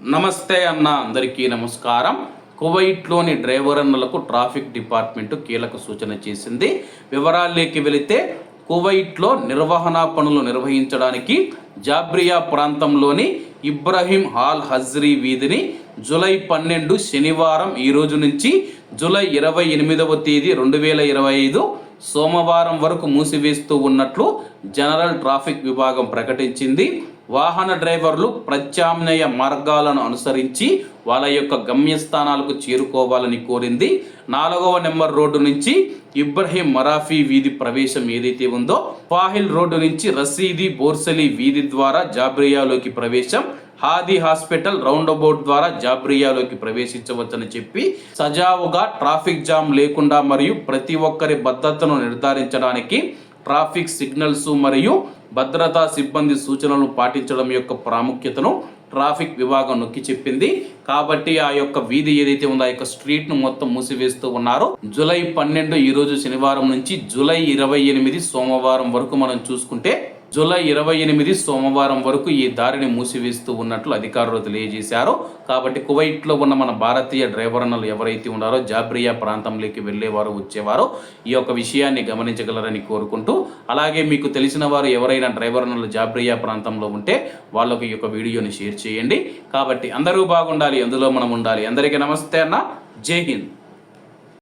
నమస్తే అన్న అందరికీ నమస్కారం. కువైట్లోని డ్రైవర్ అన్నలకు ట్రాఫిక్ డిపార్ట్మెంట్ కీలక సూచన చేసింది. వివరాల్లోకి వెళితే కువైట్లో నిర్వహణ పనులు నిర్వహించడానికి జాబ్రియా ప్రాంతంలోని ఇబ్రహీం హాల్ హజ్రీ వీధిని జూలై పన్నెండు శనివారం ఈ రోజు నుంచి జూలై ఇరవై ఎనిమిదవ తేదీ రెండు వేల ఇరవై ఐదు సోమవారం వరకు మూసివేస్తూ ఉన్నట్లు జనరల్ ట్రాఫిక్ విభాగం ప్రకటించింది. వాహన డ్రైవర్లు ప్రత్యామ్నాయ మార్గాలను అనుసరించి వాళ్ళ యొక్క గమ్యస్థానాలకు చేరుకోవాలని కోరింది. నాలుగవ నెంబర్ రోడ్డు నుంచి ఇబ్రహీం మరాఫీ వీధి ప్రవేశం ఏదైతే ఉందో ఫాహిల్ రోడ్డు నుంచి రసీది బోర్సలి వీధి ద్వారా జాబ్రియాలోకి ప్రవేశం. హాది హాస్పిటల్ రౌండ్ అబౌట్ ద్వారా జాబ్రియాలోకి ప్రవేశించవచ్చని చెప్పి సజావుగా ట్రాఫిక్ జామ్ లేకుండా మరియు ప్రతి ఒక్కరి భద్రతను నిర్ధారించడానికి ట్రాఫిక్ సిగ్నల్స్ మరియు భద్రతా సిబ్బంది సూచనలను పాటించడం యొక్క ప్రాముఖ్యతను ట్రాఫిక్ విభాగం నొక్కి చెప్పింది. కాబట్టి ఆ యొక్క వీధి ఏదైతే ఉందో ఆ యొక్క స్ట్రీట్ను మొత్తం మూసివేస్తూ ఉన్నారు. జూలై పన్నెండు ఈ రోజు శనివారం నుంచి జూలై ఇరవై ఎనిమిది సోమవారం వరకు మనం చూసుకుంటే జూలై ఇరవై ఎనిమిది సోమవారం వరకు ఈ దారిని మూసివేస్తూ ఉన్నట్లు అధికారులు తెలియజేశారు. కాబట్టి కువైట్లో ఉన్న మన భారతీయ డ్రైవర్ అన్నలు ఎవరైతే ఉన్నారో జాబ్రియా ప్రాంతంలోకి వెళ్ళేవారు వచ్చేవారో. ఈ యొక్క విషయాన్ని గమనించగలరని కోరుకుంటూ అలాగే మీకు తెలిసిన వారు ఎవరైనా డ్రైవర్ అన్నలు జాబ్రియా ప్రాంతంలో ఉంటే వాళ్ళకి ఈ యొక్క వీడియోని షేర్ చేయండి. కాబట్టి అందరూ బాగుండాలి అందులో మనం ఉండాలి. అందరికీ నమస్తే అన్న. జై హింద్.